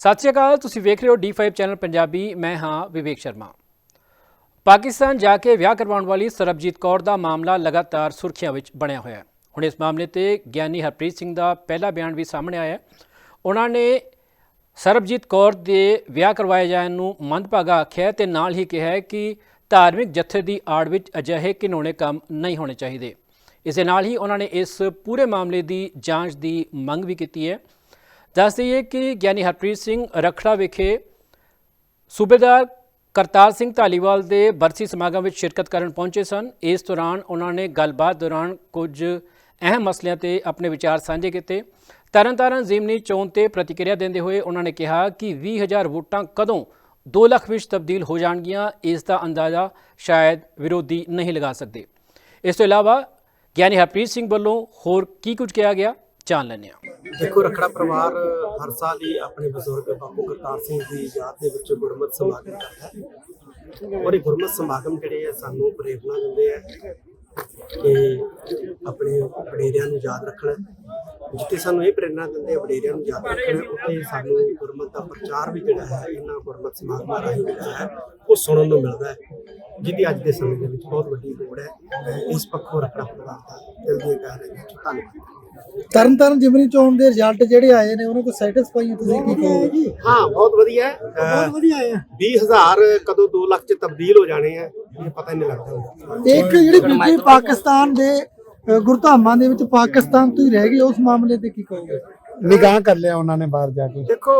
ਸਤਿ ਸ਼੍ਰੀ ਅਕਾਲ, ਤੁਸੀਂ ਵੇਖ ਰਹੇ ਹੋ D5 ਚੈਨਲ ਪੰਜਾਬੀ, ਮੈਂ ਹਾਂ ਵਿਵੇਕ ਸ਼ਰਮਾ। ਪਾਕਿਸਤਾਨ ਜਾ ਕੇ ਵਿਆਹ ਕਰਵਾਉਣ ਵਾਲੀ ਸਰਬਜੀਤ ਕੌਰ ਦਾ ਮਾਮਲਾ ਲਗਾਤਾਰ ਸੁਰਖੀਆਂ ਵਿੱਚ ਬਣਿਆ ਹੋਇਆ ਹੈ। ਹੁਣ ਇਸ ਮਾਮਲੇ ਤੇ ਗਿਆਨੀ ਹਰਪ੍ਰੀਤ ਸਿੰਘ ਦਾ ਪਹਿਲਾ ਬਿਆਨ ਵੀ ਸਾਹਮਣੇ ਆਇਆ ਉਹਨਾਂ ਨੇ ਸਰਬਜੀਤ ਕੌਰ ਦੇ ਵਿਆਹ ਕਰਵਾਏ ਜਾਣ ਨੂੰ ਮੰਦਭਾਗਾ ਆਖਿਆ ਹੈ ਤੇ ਨਾਲ ਹੀ ਕਿਹਾ ਕਿ ਧਾਰਮਿਕ ਜਥੇ ਦੀ ਆੜ ਵਿੱਚ ਅਜਿਹੇ ਘਿਨੌਣੇ ਕੰਮ ਨਹੀਂ ਹੋਣੇ ਚਾਹੀਦੇ। ਇਸ ਦੇ ਨਾਲ ਹੀ ਉਹਨਾਂ ਨੇ ਇਸ ਪੂਰੇ ਮਾਮਲੇ ਦੀ ਜਾਂਚ ਦੀ ਮੰਗ ਵੀ ਕੀਤੀ ਹੈ। ਦੱਸ ਦਈਏ ਕਿ ਗਿਆਨੀ ਹਰਪ੍ਰੀਤ ਸਿੰਘ ਰਖੜਾ ਵਿਖੇ ਸੂਬੇਦਾਰ ਕਰਤਾਰ ਸਿੰਘ ਧਾਲੀਵਾਲ ਦੇ ਬਰਸੀ ਸਮਾਗਮ ਵਿੱਚ ਸ਼ਿਰਕਤ ਕਰਨ ਪਹੁੰਚੇ ਸਨ। ਇਸ ਦੌਰਾਨ ਉਹਨਾਂ ਨੇ ਗੱਲਬਾਤ ਦੌਰਾਨ ਕੁਝ ਅਹਿਮ ਮਸਲਿਆਂ ਤੇ ਆਪਣੇ ਵਿਚਾਰ ਸਾਂਝੇ ਕੀਤੇ। ਤਰਨਤਾਰਨ ਜ਼ਿਮਨੀ ਚੋਣ ਤੇ ਪ੍ਰਤੀਕਿਰਿਆ ਦਿੰਦੇ ਹੋਏ ਉਹਨਾਂ ਨੇ ਕਿਹਾ ਕਿ 20000 ਵੋਟਾਂ ਕਦੋਂ 2 ਲੱਖ ਵਿੱਚ ਤਬਦੀਲ ਹੋ ਜਾਣਗੀਆਂ, ਇਸ ਦਾ ਅੰਦਾਜ਼ਾ ਸ਼ਾਇਦ ਵਿਰੋਧੀ ਨਹੀਂ ਲਗਾ ਸਕਦੇ। ਇਸ ਤੋਂ ਇਲਾਵਾ ਗਿਆਨੀ ਹਰਪ੍ਰੀਤ ਸਿੰਘ ਵੱਲੋਂ ਹੋਰ ਕੀ ਕੁਝ ਕਿਹਾ ਗਿਆ? ਜਾਣ ਲੈਂਦੇ ਹਾਂ। ਦੇਖੋ, ਰਖੜਾ ਪਰਿਵਾਰ ਹਰ ਸਾਲ ਹੀ ਆਪਣੇ ਬਜ਼ੁਰਗ ਬਾਪੂ ਕਰਤਾਰ ਸਿੰਘ ਦੀ ਯਾਦ ਦੇ ਵਿੱਚ ਗੁਰਮਤਿ ਸਮਾਗਮ ਕਰਦਾ ਹੈ। ਔਰ ਇਹ ਗੁਰਮਤਿ ਸਮਾਗਮ ਜਿਹੜੇ ਆ, ਸਾਨੂੰ ਪ੍ਰੇਰਣਾ ਦਿੰਦੇ ਆ ਕਿ ਆਪਣੇ ਵਡੇਰਿਆਂ ਨੂੰ ਯਾਦ ਰੱਖਣਾ ਜਿੱਥੇ ਸਾਨੂੰ ਇਹ ਪ੍ਰੇਰਣਾ ਦਿੰਦੇ ਆ, ਵਡੇਰਿਆਂ ਨੂੰ ਯਾਦ ਰੱਖਣਾ ਉੱਥੇ ਸਾਨੂੰ ਗੁਰਮਤਿ ਦਾ ਪ੍ਰਚਾਰ ਵੀ ਜਿਹੜਾ ਹੈ, ਇਹਨਾਂ ਗੁਰਮਤਿ ਸਮਾਗਮਾਂ ਰਾਹੀਂ ਜਿਹੜਾ ਹੈ, ਉਹ ਸੁਣਨ ਨੂੰ ਮਿਲਦਾ ਹੈ। ਜਿਹਦੀ ਅੱਜ ਦੇ ਸਮੇਂ ਦੇ ਵਿੱਚ ਬਹੁਤ ਵੱਡੀ ਲੋੜ ਹੈ। ਮੈਂ ਇਸ ਪੱਖੋਂ ਰਖੜਾ ਪਰਿਵਾਰ ਦਾ ਦਿਲ ਦੇ ਗਹਿਰਾਈਆਂ ਤੋਂ ਧੰਨਵਾਦ ਤਰਨ ਤਾਰਨ ਜਿਮਨੀ ਚੋਣ ਦੇ ਰਿਜ਼ਲਟ ਜਿਹੜੇ ਆਏ ਨੇ ਉਹਨਾਂ ਤੋਂ ਸੈਟੀਸਫਾਈ ਹੋ ਤੁਸੀਂ ਕੀ ਕਹੋਗੇ? ਹਾਂ ਬਹੁਤ ਵਧੀਆ ਹੈ। ਅਹ, ਵਧੀਆ ਆਏ ਆ 20000 ਕਦੋਂ 2 ਲੱਖ ਚ ਤਬਦੀਲ ਹੋ ਜਾਣੇ ਆ ਇਹ ਪਤਾ ਹੀ ਨਹੀਂ ਲੱਗਦਾ। ਇੱਕ ਜਿਹੜੀ ਬੀਬੀ ਪਾਕਿਸਤਾਨ ਦੇ ਗੁਰਧਾਮਾਂ ਦੇ ਵਿੱਚ ਪਾਕਿਸਤਾਨ ਤੋਂ ਹੀ ਰਹਿ ਗਈ ਉਸ ਮਾਮਲੇ ਤੇ ਕੀ ਕਹੋਗੇ? ਨਿਗਾਹ ਕਰ ਲਿਆ ਉਹਨਾਂ ਨੇ ਬਾਹਰ ਜਾ ਕੇ। ਦੇਖੋ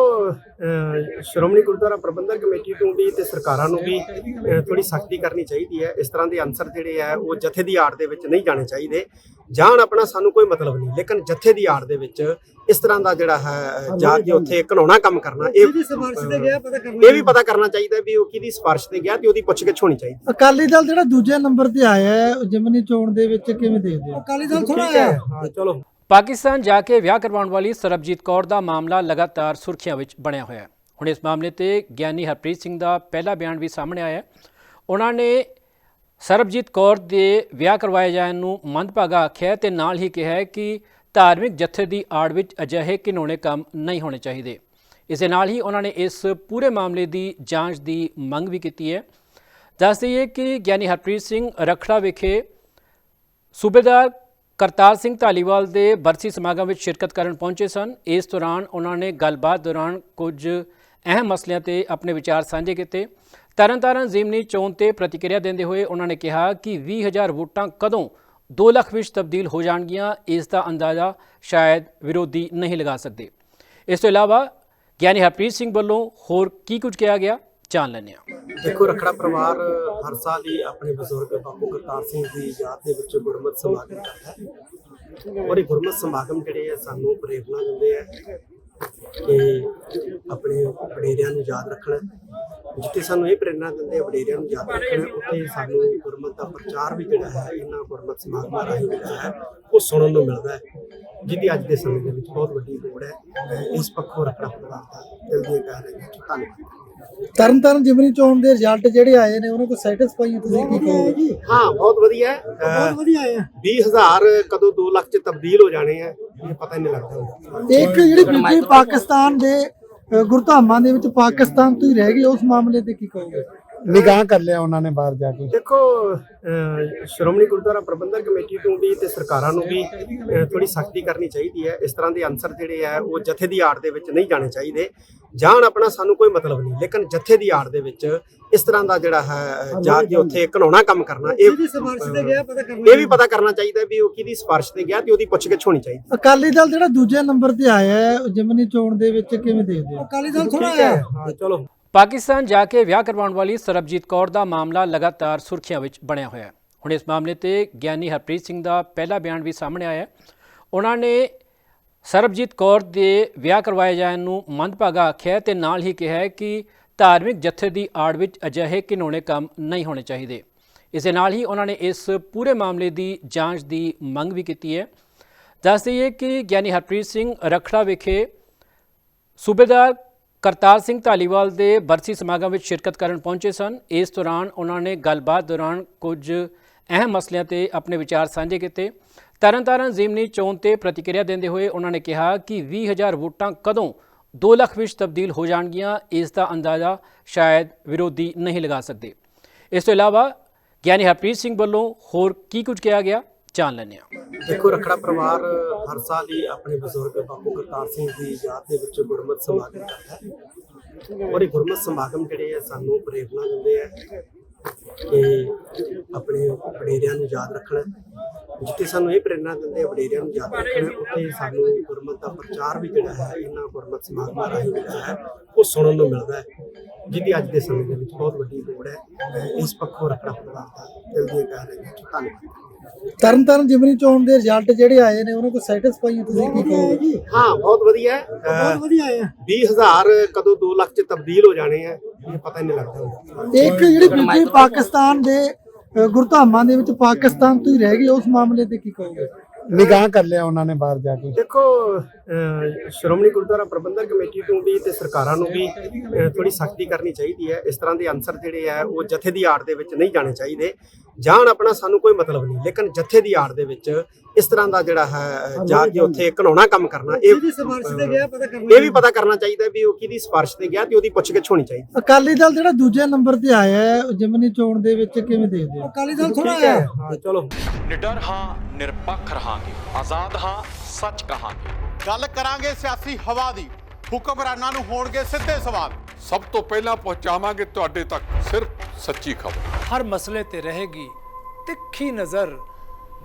ਸ਼੍ਰੋਮਣੀ ਗੁਰਦੁਆਰਾ ਪ੍ਰਬੰਧਕ ਕਮੇਟੀ ਤੋਂ ਵੀ ਤੇ ਸਰਕਾਰਾਂ ਨੂੰ ਵੀ ਥੋੜੀ ਸਖਤੀ ਕਰਨੀ ਚਾਹੀਦੀ ਹੈ। ਇਸ ਤਰ੍ਹਾਂ ਦੇ ਅਨਸਰ ਜਿਹੜੇ ਆ ਉਹ ਜਥੇ ਦੀ ਆੜ ਦੇ ਵਿੱਚ ਨਹੀਂ ਜਾਣੇ ਚਾਹੀਦੇ। ਜਾਣ ਆਪਣਾ ਸਾਨੂੰ ਕੋਈ ਮਤਲਬ ਨਹੀਂ ਲੇਕਿਨ ਜਥੇ ਦੀ ਆੜ ਦੇ ਵਿੱਚ ਇਸ ਤਰ੍ਹਾਂ ਦਾ ਜਿਹੜਾ ਹੈ ਜਾ ਕੇ ਉੱਥੇ ਘਨਾਉਣਾ ਕੰਮ ਕਰਨਾ ਇਹ ਪਤਾ ਇਹ ਵੀ ਪਤਾ ਕਰਨਾ ਚਾਹੀਦਾ ਵੀ ਉਹ ਕਿਹਦੀ ਸਿਫਾਰਿਸ਼ ਤੇ ਗਿਆ ਤੇ ਉਹਦੀ ਪੁੱਛਗਿੱਛ ਹੋਣੀ ਚਾਹੀਦੀ। ਅਕਾਲੀ ਦਲ ਜਿਹੜਾ ਦੂਜੇ ਨੰਬਰ ਤੇ ਆਇਆ ਹੈ ਉਹ ਜਿਮਨੀ ਚੋਣ ਦੇ ਵਿੱਚ ਕਿਵੇਂ ਦੇਖਦੇ ਹੋ? ਅਕਾਲੀ ਦਲ ਹੈ ਹਾਂ ਚਲੋ। ਪਾਕਿਸਤਾਨ ਜਾ ਕੇ ਵਿਆਹ ਕਰਵਾਉਣ ਵਾਲੀ ਸਰਬਜੀਤ ਕੌਰ ਦਾ ਮਾਮਲਾ ਲਗਾਤਾਰ ਸੁਰਖੀਆਂ ਵਿੱਚ ਬਣਿਆ ਹੋਇਆ ਹੈ। ਹੁਣ ਇਸ ਮਾਮਲੇ ਤੇ ਗਿਆਨੀ ਹਰਪ੍ਰੀਤ ਸਿੰਘ ਦਾ ਪਹਿਲਾ ਬਿਆਨ ਵੀ ਸਾਹਮਣੇ ਆਇਆ ਹੈ। ਉਹਨਾਂ ਨੇ ਸਰਬਜੀਤ ਕੌਰ ਦੇ ਵਿਆਹ ਕਰਵਾਏ ਜਾਣ ਨੂੰ ਮੰਦਭਾਗਾ ਆਖਿਆ ਹੈ ਤੇ ਨਾਲ ਹੀ ਕਿਹਾ ਕਿ ਧਾਰਮਿਕ ਜਥੇ ਦੀ ਆੜ ਵਿੱਚ ਅਜਿਹੇ ਘਿਨੌਣੇ ਕੰਮ ਨਹੀਂ ਹੋਣੇ ਚਾਹੀਦੇ। ਇਸ ਦੇ ਨਾਲ ਹੀ ਉਹਨਾਂ ਨੇ ਇਸ ਪੂਰੇ ਮਾਮਲੇ ਦੀ ਜਾਂਚ ਦੀ ਮੰਗ ਵੀ ਕੀਤੀ ਹੈ। ਦੱਸ ਦਈਏ ਕਿ ਗਿਆਨੀ ਹਰਪ੍ਰੀਤ ਸਿੰਘ ਰਖੜਾ ਵਿਖੇ ਸੂਬੇਦਾਰ ਕਰਤਾਰ ਸਿੰਘ ਧਾਲੀਵਾਲ ਦੇ ਬਰਸੀ ਸਮਾਗਮ ਵਿੱਚ ਸ਼ਿਰਕਤ ਕਰਨ ਪਹੁੰਚੇ ਸਨ। ਇਸ ਦੌਰਾਨ ਉਹਨਾਂ ਨੇ ਗੱਲਬਾਤ ਦੌਰਾਨ ਕੁਝ ਅਹਿਮ ਮਸਲਿਆਂ ਤੇ ਆਪਣੇ ਵਿਚਾਰ ਸਾਂਝੇ ਕੀਤੇ। ਤਰਨਤਾਰਨ ਜ਼ਿਮਨੀ ਚੋਣ ਤੇ ਪ੍ਰਤੀਕਿਰਿਆ ਦਿੰਦੇ ਹੋਏ ਉਹਨਾਂ ਨੇ ਕਿਹਾ ਕਿ 20000 ਵੋਟਾਂ ਕਦੋਂ 2 ਲੱਖ ਵਿੱਚ ਤਬਦੀਲ ਹੋ ਜਾਣਗੀਆਂ, ਇਸ ਦਾ ਅੰਦਾਜ਼ਾ ਸ਼ਾਇਦ ਵਿਰੋਧੀ ਨਹੀਂ ਲਗਾ ਸਕਦੇ। ਇਸ ਤੋਂ ਇਲਾਵਾ ਗਿਆਨੀ ਹਰਪ੍ਰੀਤ ਸਿੰਘ ਵੱਲੋਂ ਹੋਰ ਕੀ ਕੁਝ ਕਿਹਾ ਗਿਆ? ਜਾਣ ਲੈਂਦੇ ਹਾਂ। ਦੇਖੋ, ਰਖੜਾ ਪਰਿਵਾਰ ਹਰ ਸਾਲ ਹੀ ਆਪਣੇ ਬਜ਼ੁਰਗ ਬਾਪੂ ਕਰਤਾਰ ਸਿੰਘ ਦੀ ਯਾਦ ਦੇ ਵਿੱਚ ਗੁਰਮਤ ਸਮਾਗਮ ਕਰਦਾ ਹੈ। ਔਰ ਇਹ ਗੁਰਮਤ ਸਮਾਗਮ ਜਿਹੜੇ ਆ, ਸਾਨੂੰ ਪ੍ਰੇਰਣਾ ਦਿੰਦੇ ਆ ਕਿ ਆਪਣੇ ਵਡੇਰਿਆਂ ਨੂੰ ਯਾਦ ਰੱਖਣਾ ਜਿੱਥੇ ਸਾਨੂੰ ਇਹ ਪ੍ਰੇਰਣਾ ਦਿੰਦੇ ਆ ਵਡੇਰਿਆਂ ਨੂੰ ਯਾਦ ਰੱਖਣਾ ਉੱਥੇ ਸਾਨੂੰ ਗੁਰਮਤ ਦਾ ਪ੍ਰਚਾਰ ਵੀ ਜਿਹੜਾ ਹੈ ਇਹਨਾਂ ਗੁਰਮਤ ਸਮਾਗਮਾਂ ਰਾਹੀਂ ਜਿਹੜਾ ਹੈ ਉਹ ਸੁਣਨ ਨੂੰ ਮਿਲਦਾ ਹੈ ਜਿਹਦੀ ਅੱਜ ਦੇ ਸਮੇਂ ਦੇ ਵਿੱਚ ਬਹੁਤ ਵੱਡੀ ਲੋੜ ਹੈ। ਇਸ ਪੱਖੋਂ ਰਖੜਾ ਪਰਿਵਾਰ ਦਾ ਦਿਲ ਦੀਆਂ ਗਹਿਰਾਈਆਂ ਤੋਂ ਧੰਨਵਾਦ। ਤਰਨ ਤਾਰਨ ਜਿਮਨੀ ਚੋਣ ਦੇ ਰਿਜ਼ਲਟ ਜਿਹੜੇ ਆਏ ਨੇ ਉਹਨਾਂ ਤੋਂ ਸੈਟੀਸਫਾਈ ਹੋ ਤੁਸੀਂ ਕੀ ਕਹੋਗੇ? ਹਾਂ ਬਹੁਤ ਵਧੀਆ। ਅਹ, ਵਧੀਆ ਆਏ ਆ। 20000 ਕਦੋਂ 2 ਲੱਖ ਚ ਤਬਦੀਲ ਹੋ ਜਾਣੇ ਆ ਇਹ ਪਤਾ ਹੀ ਨਹੀਂ ਲੱਗਦਾ। ਇੱਕ ਜਿਹੜੀ ਬੀਬੀ ਪਾਕਿਸਤਾਨ ਦੇ ਗੁਰਧਾਮਾਂ ਦੇ ਵਿੱਚ ਪਾਕਿਸਤਾਨ ਤੋਂ ਹੀ ਰਹਿ ਗਈ ਉਸ ਮਾਮਲੇ ਤੇ ਕੀ ਕਹੋਗੇ? ਨਿਗਾਹ ਕਰ ਲਿਆ ਉਹਨਾਂ ਨੇ ਬਾਹਰ ਜਾ ਕੇ। ਦੇਖੋ ਸ਼੍ਰੋਮਣੀ ਗੁਰਦੁਆਰਾ ਪ੍ਰਬੰਧਕ ਕਮੇਟੀ ਤੋਂ ਵੀ ਤੇ ਸਰਕਾਰਾਂ ਨੂੰ ਵੀ ਥੋੜੀ ਸਖਤੀ ਕਰਨੀ ਚਾਹੀਦੀ ਹੈ। ਇਸ ਤਰ੍ਹਾਂ ਦੇ ਅਨਸਰ ਜਿਹੜੇ ਆ ਉਹ ਜਥੇ ਦੀ ਆੜ ਦੇ ਵਿੱਚ ਨਹੀਂ ਜਾਣੇ ਚਾਹੀਦੇ। ਜਾਣ ਆਪਣਾ ਸਾਨੂੰ ਕੋਈ ਮਤਲਬ ਨਹੀਂ। ਲੇਕਿਨ ਜਥੇ ਦੀ ਆੜ ਦੇ ਵਿੱਚ ਇਸ ਤਰ੍ਹਾਂ ਦਾ ਜਿਹੜਾ ਹੈ ਜਾ ਕੇ ਉੱਥੇ ਘਨਾਉਣਾ ਕੰਮ ਕਰਨਾ ਇਹ ਪਤਾ ਇਹ ਵੀ ਪਤਾ ਕਰਨਾ ਚਾਹੀਦਾ ਵੀ ਉਹ ਕਿਹਦੀ ਸਿਫਾਰਿਸ਼ ਤੇ ਗਿਆ ਤੇ ਉਹਦੀ ਪੁੱਛਗਿੱਛ ਹੋਣੀ ਚਾਹੀਦੀ। ਅਕਾਲੀ ਦਲ ਜਿਹੜਾ ਦੂਜੇ ਨੰਬਰ ਤੇ ਆਇਆ ਹੈ ਉਹ ਜਿਮਨੀ ਚੋਣ ਦੇ ਵਿੱਚ ਕਿਵੇਂ ਦੇਖਦੇ ਹੋ? ਅਕਾਲੀ ਦਲ ਠੀਕ ਹੈ। ਹਾਂ ਚਲੋ। ਪਾਕਿਸਤਾਨ ਜਾ ਕੇ ਵਿਆਹ ਕਰਵਾਉਣ ਵਾਲੀ ਸਰਬਜੀਤ ਕੌਰ ਦਾ ਮਾਮਲਾ ਲਗਾਤਾਰ ਸੁਰਖੀਆਂ ਵਿੱਚ ਬਣਿਆ ਹੋਇਆ ਹੈ। ਹੁਣ ਇਸ ਮਾਮਲੇ ਤੇ ਗਿਆਨੀ ਹਰਪ੍ਰੀਤ ਸਿੰਘ ਦਾ ਪਹਿਲਾ ਬਿਆਨ ਵੀ ਸਾਹਮਣੇ ਆਇਆ ਹੈ। ਉਹਨਾਂ ਨੇ ਸਰਬਜੀਤ ਕੌਰ ਦੇ ਵਿਆਹ ਕਰਵਾਏ ਜਾਣ ਨੂੰ ਮੰਦਭਾਗਾ ਆਖਿਆ ਹੈ ਤੇ ਨਾਲ ਹੀ ਕਿਹਾ ਕਿ ਧਾਰਮਿਕ ਜਥੇ ਦੀ ਆੜ ਵਿੱਚ ਅਜਿਹੇ ਘਿਨੌਣੇ ਕੰਮ ਨਹੀਂ ਹੋਣੇ ਚਾਹੀਦੇ। ਇਸ ਦੇ ਨਾਲ ਹੀ ਉਹਨਾਂ ਨੇ ਇਸ ਪੂਰੇ ਮਾਮਲੇ ਦੀ ਜਾਂਚ ਦੀ ਮੰਗ ਵੀ ਕੀਤੀ ਹੈ। ਦੱਸ ਦਈਏ ਕਿ ਗਿਆਨੀ ਹਰਪ੍ਰੀਤ ਸਿੰਘ ਰਖੜਾ ਵਿਖੇ ਸੂਬੇਦਾਰ ਕਰਤਾਰ ਸਿੰਘ ਧਾਲੀਵਾਲ ਦੇ ਬਰਸੀ ਸਮਾਗਮ ਵਿੱਚ ਸ਼ਿਰਕਤ ਕਰਨ ਪਹੁੰਚੇ ਸਨ। ਇਸ ਦੌਰਾਨ ਉਹਨਾਂ ਨੇ ਗੱਲਬਾਤ ਦੌਰਾਨ ਕੁਝ ਅਹਿਮ ਮਸਲਿਆਂ ਤੇ ਆਪਣੇ ਵਿਚਾਰ ਸਾਂਝੇ ਕੀਤੇ। ਤਰਨਤਾਰਨ ਜ਼ਿਮਨੀ ਚੋਣ ਤੇ ਪ੍ਰਤੀਕਿਰਿਆ ਦਿੰਦੇ ਹੋਏ ਉਹਨਾਂ ਨੇ ਕਿਹਾ ਕਿ 20000 ਵੋਟਾਂ ਕਦੋਂ 2 ਲੱਖ ਵਿੱਚ ਤਬਦੀਲ ਹੋ ਜਾਣਗੀਆਂ, ਇਸ ਦਾ ਅੰਦਾਜ਼ਾ ਸ਼ਾਇਦ ਵਿਰੋਧੀ ਨਹੀਂ ਲਗਾ ਸਕਦੇ। ਇਸ ਤੋਂ ਇਲਾਵਾ ਗਿਆਨੀ ਹਰਪ੍ਰੀਤ ਸਿੰਘ ਵੱਲੋਂ ਹੋਰ ਕੀ ਕੁਝ ਕਿਹਾ ਗਿਆ, ਜਾਣ ਲੈਂਦੇ ਹਾਂ। ਦੇਖੋ, ਰਖੜਾ ਪਰਿਵਾਰ ਹਰ ਸਾਲ ਹੀ ਆਪਣੇ ਬਜ਼ੁਰਗ ਬਾਪੂ ਕਰਤਾਰ ਸਿੰਘ ਦੀ ਯਾਦ ਦੇ ਵਿੱਚ ਗੁਰਮਤਿ ਸਮਾਗਮ ਕਰਦਾ ਹੈ। ਔਰ ਇਹ ਗੁਰਮਤਿ ਸਮਾਗਮ ਜਿਹੜੇ ਆ, ਸਾਨੂੰ ਪ੍ਰੇਰਣਾ ਦਿੰਦੇ ਆ ਕਿ ਆਪਣੇ ਵਡੇਰਿਆਂ ਨੂੰ ਯਾਦ ਰੱਖਣਾ ਜਿੱਥੇ ਸਾਨੂੰ ਇਹ ਪ੍ਰੇਰਣਾ ਦਿੰਦੇ ਆ ਵਡੇਰਿਆਂ ਨੂੰ ਯਾਦ ਰੱਖਣਾ ਉੱਥੇ ਸਾਨੂੰ ਗੁਰਮਤਿ ਦਾ ਪ੍ਰਚਾਰ ਵੀ ਜਿਹੜਾ ਹੈ ਇਹਨਾਂ ਗੁਰਮਤਿ ਸਮਾਗਮਾਂ ਰਾਹੀਂ ਜਿਹੜਾ ਹੈ ਉਹ ਸੁਣਨ ਨੂੰ ਮਿਲਦਾ ਹੈ ਜਿਹਦੀ ਅੱਜ ਦੇ ਸਮੇਂ ਦੇ ਵਿੱਚ ਬਹੁਤ ਵੱਡੀ ਲੋੜ ਹੈ ਇਸ ਪੱਖੋਂ ਰਖੜਾ ਪਰਿਵਾਰ ਦਾ ਦਿਲ ਦੀਆਂ ਗਹਿਰਾਈਆਂ ਤੋਂ ਧੰਨਵਾਦ। ਤਰਨ ਤਾਰਨ ਜਿਮਨੀ ਚੋਣ ਦੇ ਰਿਜ਼ਲਟ ਜਿਹੜੇ ਆਏ ਨੇ ਉਹਨਾਂ ਕੋ ਸੈਟੀਸਫਾਈ ਹੋ ਤੁਸੀਂ ਕੀ ਕਹੋਗੇ? ਹਾਂ ਬਹੁਤ ਵਧੀਆ ਹੈ। ਬਹੁਤ ਵਧੀਆ ਆਏ 20000 ਕਦੋਂ 2 ਲੱਖ ਚ ਤਬਦੀਲ ਹੋ ਜਾਣੇ ਆ ਇਹ ਪਤਾ ਹੀ ਨਹੀਂ ਲੱਗਦਾ। ਇੱਕ ਜਿਹੜੀ ਦੂਜੀ ਪਾਕਿਸਤਾਨ ਦੇ ਗੁਰਧਾਮਾਂ ਦੇ ਵਿੱਚ ਪਾਕਿਸਤਾਨ ਤੋਂ ਹੀ ਰਹਿ ਗਈ ਉਸ ਮਾਮਲੇ ਤੇ ਕੀ ਕਹੋਗੇ? ਨਿਗਾਹ ਕਰ ਲਿਆ ਉਹਨਾਂ ਨੇ ਬਾਹਰ ਜਾ ਕੇ। ਦੇਖੋ ਸ਼੍ਰੋਮਣੀ ਗੁਰਦੁਆਰਾ ਪ੍ਰਬੰਧਕ ਕਮੇਟੀ ਤੋਂ ਵੀ ਤੇ ਸਰਕਾਰਾਂ ਨੂੰ ਵੀ ਥੋੜੀ ਸਖਤੀ ਕਰਨੀ ਚਾਹੀਦੀ ਹੈ। ਇਸ ਤਰ੍ਹਾਂ ਦੇ ਅਨਸਰ ਜਿਹੜੇ ਆ ਉਹ ਜਥੇ ਦੀ ਆੜ ਦੇ ਵਿੱਚ ਨਹੀਂ ਜਾਣੇ ਚਾਹੀਦੇ। ਜਾਣ ਆਪਣਾ ਸਾਨੂੰ ਕੋਈ ਮਤਲਬ ਨਹੀਂ ਲੇਕਿਨ ਜਥੇ ਦੀ ਆੜ ਦੇ ਵਿੱਚ ਇਸ ਤਰ੍ਹਾਂ ਦਾ ਜਿਹੜਾ ਹੈ ਜਾ ਕੇ ਉੱਥੇ ਘਨਾਉਣਾ ਕੰਮ ਕਰਨਾ ਇਹ ਪਤਾ ਇਹ ਵੀ ਪਤਾ ਕਰਨਾ ਚਾਹੀਦਾ ਵੀ ਉਹ ਕਿਹਦੀ ਸਿਫਾਰਿਸ਼ ਤੇ ਗਿਆ ਤੇ ਉਹਦੀ ਪੁੱਛਗਿੱਛ ਹੋਣੀ ਚਾਹੀਦੀ। ਅਕਾਲੀ ਦਲ ਜਿਹੜਾ ਦੂਜੇ ਨੰਬਰ ਤੇ ਆਇਆ ਹੈ ਜਿਮਨੀ ਚੋਣ ਦੇ ਵਿੱਚ ਕਿਵੇਂ ਦੇਖਦੇ ਹੋ? ਅਕਾਲੀ ਦਲ ਥੋੜਾ ਹੈ। ਹਾਂ ਚਲੋ। ਨਿਡਰ ਹਾਂ ਨਿਰਪੱਖ ਰਹਾਂਗੇ। ਆਜ਼ਾਦ ਹਾਂ ਸੱਚ ਕਹਾਂਗੇ। ਗੱਲ ਕਰਾਂਗੇ ਸਿਆਸੀ ਹਵਾ ਦੀ। ਹੁਕਮਰਾਨਾਂ ਨੂੰ ਹੋਣਗੇ ਸਿੱਧੇ ਸਵਾਲ। ਸਭ ਤੋਂ ਪਹਿਲਾਂ ਪਹੁੰਚਾਵਾਂਗੇ ਤੁਹਾਡੇ ਤੱਕ ਸਿਰਫ ਸੱਚੀ ਖਬਰ। ਹਰ ਮਸਲੇ ਤੇ ਰਹੇਗੀ ਤਿੱਖੀ ਨਜ਼ਰ।